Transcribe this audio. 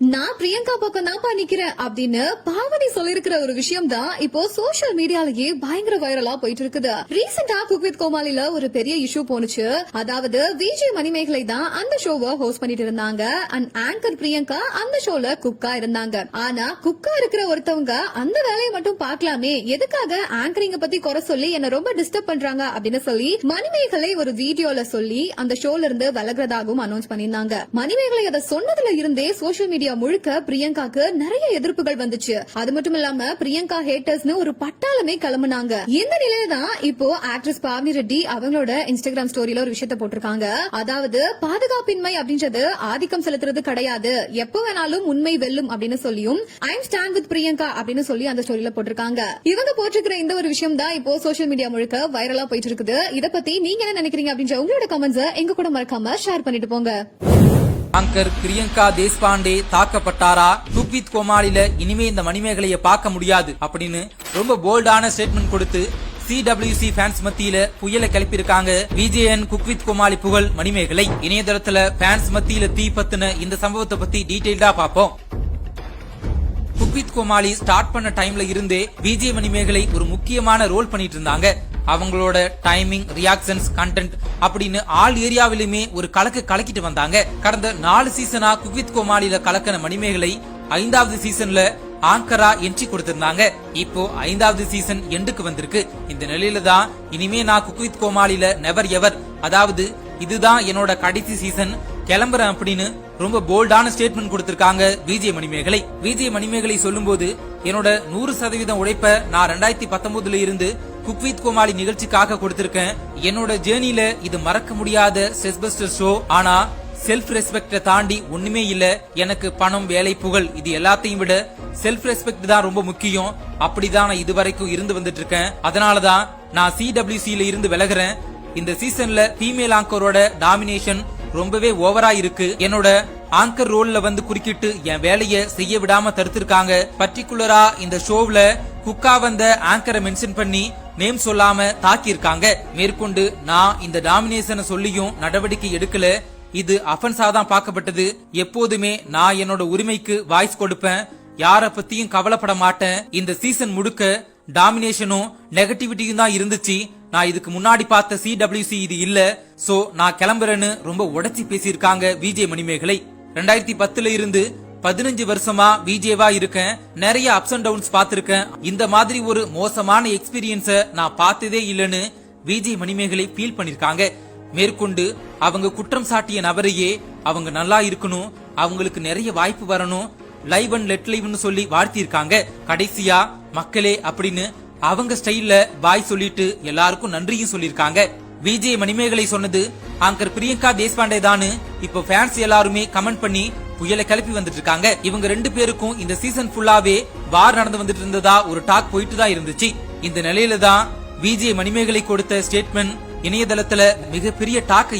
நான் பிரியங்கா பக்கம் தான் நிக்கிறேன் அப்படின்னு பாவனி சொல்லிருக்கிற ஒரு விஷயம் தான் இப்போ சோசியல் மீடியாலயே பயங்கர வைரலா போயிட்டு இருக்குது ரீசெண்டா குக் வித் கோமாளில ஒரு பெரிய இஷ்யூ போனுச்சு அதாவது விஜய் மணிமேகலை தான் அந்த ஷோவை ஹோஸ்ட் பண்ணிட்டு இருந்தாங்க. அண்ட் ஆங்கர் பிரியங்கா அந்த ஷோல குக்கா இருந்தாங்க. ஆனா குக்கா இருக்கிற ஒருத்தவங்க அந்த வேலையை மட்டும் பார்க்கலாமே. எதுக்காக ஆங்கரிங்க பத்தி குறை சொல்லி என்ன ரொம்ப டிஸ்டர்ப் பண்றாங்க அப்படின்னு சொல்லி மணிமேகலை ஒரு வீடியோல சொல்லி அந்த ஷோல இருந்து விலகுறதாகவும் அனௌன்ஸ் பண்ணியிருந்தாங்க. மணிமேகலை அதை சொன்னதுல இருந்தே சோஷியல் மீடியா முழுக்க பிரியங்காக்கு நிறைய எதிர்ப்புகள் வந்துச்சு. அது மட்டும் இல்லாம பிரியங்கா ஹேட்டர்ஸ்னு ஒரு பட்டாளமே கிளம்புனாங்க. இந்த நிலையில தான் இப்போ ஆக்ட்ரஸ் பாவனி ரெட்டி அவங்களோட இன்ஸ்டாகிராம் ஸ்டோரியில ஒரு விஷயத்த போட்டிருக்காங்க. அதாவது பாதுகாப்பின்மை அப்படின்றது ஆதிக்கம் செலுத்துறது கிடையாது. எப்ப வேணாலும் உண்மை வெல்லும் அப்படின்னு சொல்லியும் ஐம் ஸ்டாண்ட் வித் பிரியங்கா அப்படின்னு சொல்லி அந்த ஸ்டோரியில போட்டிருக்காங்க. இவங்க போட்டிருக்கிற இந்த ஒரு விஷயம் தான் இப்போ சோசியல் மீடியா முழுக்க வைரலா போயிட்டு இருக்குது. இத பத்தி நீங்க என்ன நினைக்கிறீங்க அப்படின்ற உங்களோட கமெண்ட்ஸ் எங்க கூட மறக்காம ஷேர் பண்ணிட்டு போங்க. ஆங்கர் பிரியங்கா தேஷ்பாண்டே தாக்கப்பட்டாரா? குக்வித் கோமாளில இனிமே இந்த மணிமேகலையை பார்க்க முடியாது அப்படின்னு ரொம்ப போல்டான ஸ்டேட்மெண்ட் கொடுத்து சிடபிள்யூசி ஃபேன்ஸ் மத்தியில புயலை கிளப்பியிருக்காங்க விஜயன் குக்வித் கோமாளி புகழ் மணிமேகலை. இணையதளத்துல ஃபேன்ஸ் மத்தியில தீ பத்தின இந்த சம்பவத்தை பத்தி டீடைல்டா பார்ப்போம். குக்வித் கோமாளி ஸ்டார்ட் பண்ண டைம்ல இருந்தே விஜய் மணிமேகலை ஒரு முக்கியமான ரோல் பண்ணிட்டு இருந்தாங்க. அவங்களோட டைமிங் ரியாக்ஷன்ஸ் கண்டென்ட் அப்படின்னு ஆல் ஏரியாவிலுமே ஒரு கலக்கு கலக்கிட்டு வந்தாங்க. கடந்த நாலு சீசனா குக்வித் கோமாளில கலக்கின மணிமேகலை ஐந்தாவது சீசன்ல ஆங்கரா என்ட்ரி கொடுத்திருந்தாங்க. இப்போ ஐந்தாவது சீசன் எண்டுக்கு வந்திருக்கு. இந்த நிலையில தான் இனிமே நான் குக்வித் கோமாளியில நெவர் எவர் அதாவது இதுதான் என்னோட கடைசி சீசன் கிளம்புறேன் அப்படின்னு ரொம்ப போல்டான ஸ்டேட்மெண்ட் கொடுத்திருக்காங்க விஜய் மணிமேகலை. விஜய் மணிமேகலை சொல்லும்போது என்னோட நூறு சதவீதம் உழைப்ப நான் ரெண்டாயிரத்தி பத்தொன்பதுல இருந்து குக் வித் கோமாளி நிகழ்ச்சிக்காக கொடுத்திருக்கேன். என்னோட ஜேர்னில இது மறக்க முடியாத செஸ்பஸ்டர் ஷோ ஆனா செல்ஃப் ரெஸ்பெக்ட தாண்டி ஒண்ணுமே இல்ல. எனக்கு பணம் வேலை புகழ் இது எல்லாத்தையும் விட செல்ஃப் ரெஸ்பெக்ட் தான் ரொம்ப முக்கியம். அப்படிதான் நான் இதுவரைக்கும் இருந்து வந்துட்டு இருக்கேன் அதனாலதான் நான் சிடபிள்யூசியில இருந்து விலகுறேன். இந்த சீசன்ல ஃபீமேல் ஆங்கரோட டாமினேஷன் ரொம்பவே ஓவரா இருக்கு. என்னோட ஆங்கர் ரோல்ல வந்து குறுக்கிட்டு என் வேலைய செய்ய விடாம தடுத்திருக்காங்க. பர்டிகுலரா இந்த ஷோவ்ல குக்கா வந்த ஆங்கரை மென்ஷன் பண்ணி நேம் சொல்லாம தாக்கியிருக்காங்க. மேற்கொண்டு நான் இந்த டாமினேஷனை சொல்லியும் நடவடிக்கை எடுக்கல. இது அஃபென்ஸா தான் பார்க்கப்பட்டது. எப்போதுமே நான் என்னோட உரிமைக்கு வாய்ஸ் கொடுப்பேன். யார பத்தியும் கவலைப்பட மாட்டேன். இந்த சீசன் முழுக்க டாமினேஷனும் நெகட்டிவிட்டியும் தான் இருந்துச்சு. நான் இதுக்கு முன்னாடி பார்த்த சிடபிள்யூசி இது இல்ல. சோ நான் கிளம்புறேன்னு ரொம்ப உடச்சி பேசியிருக்காங்க விஜய் மணிமேகலை. ரெண்டாயிரத்தி பத்துல இருந்து பதினஞ்சு வருஷமா விஜேவா இருக்கேன். நிறைய அப்ஸ் அண்ட் டவுன்ஸ் பார்த்திருக்கேன். இந்த மாதிரி ஒரு மோசமான எக்ஸ்பீரியன்ஸ நான் பார்த்ததே இல்லைன்னு விஜய் மணிமேகலை ஃபீல் பண்ணிருக்காங்க. மேற்கொண்டு அவங்க குற்றம் சாட்டிய நபரையே அவங்க நல்லா இருக்கணும். அவங்களுக்கு நிறைய வாய்ப்பு வரணும். லைவ் அண்ட் லெட் லைவ்னு சொல்லி வாழ்த்திருக்காங்க கடைசியா மக்களே அப்படின்னு அவங்க ஸ்டைல்ல பாய் சொல்லிட்டு எல்லாருக்கும் நன்றியும் சொல்லிருக்காங்க விஜய் மணிமேகலை சொன்னது ஆங்கர் பிரியங்கா தேஷ்பாண்டே தானு இப்போ ஃபேன்ஸ் எல்லாருமே கமெண்ட் பண்ணி புயலை கிளப்பி வந்துட்டு இருக்காங்க இவங்க ரெண்டு பேருக்கும் இந்த சீசன் ஃபுல்லாவே வார் நடந்து வந்துட்டு இருந்ததா ஒரு டாக் போயிட்டு தான் இருந்துச்சு. இந்த நிலையில தான் விஜய் மணிமேகலை கொடுத்த ஸ்டேட்மெண்ட் இணையதளத்துல மிகப்பெரிய டாக்கை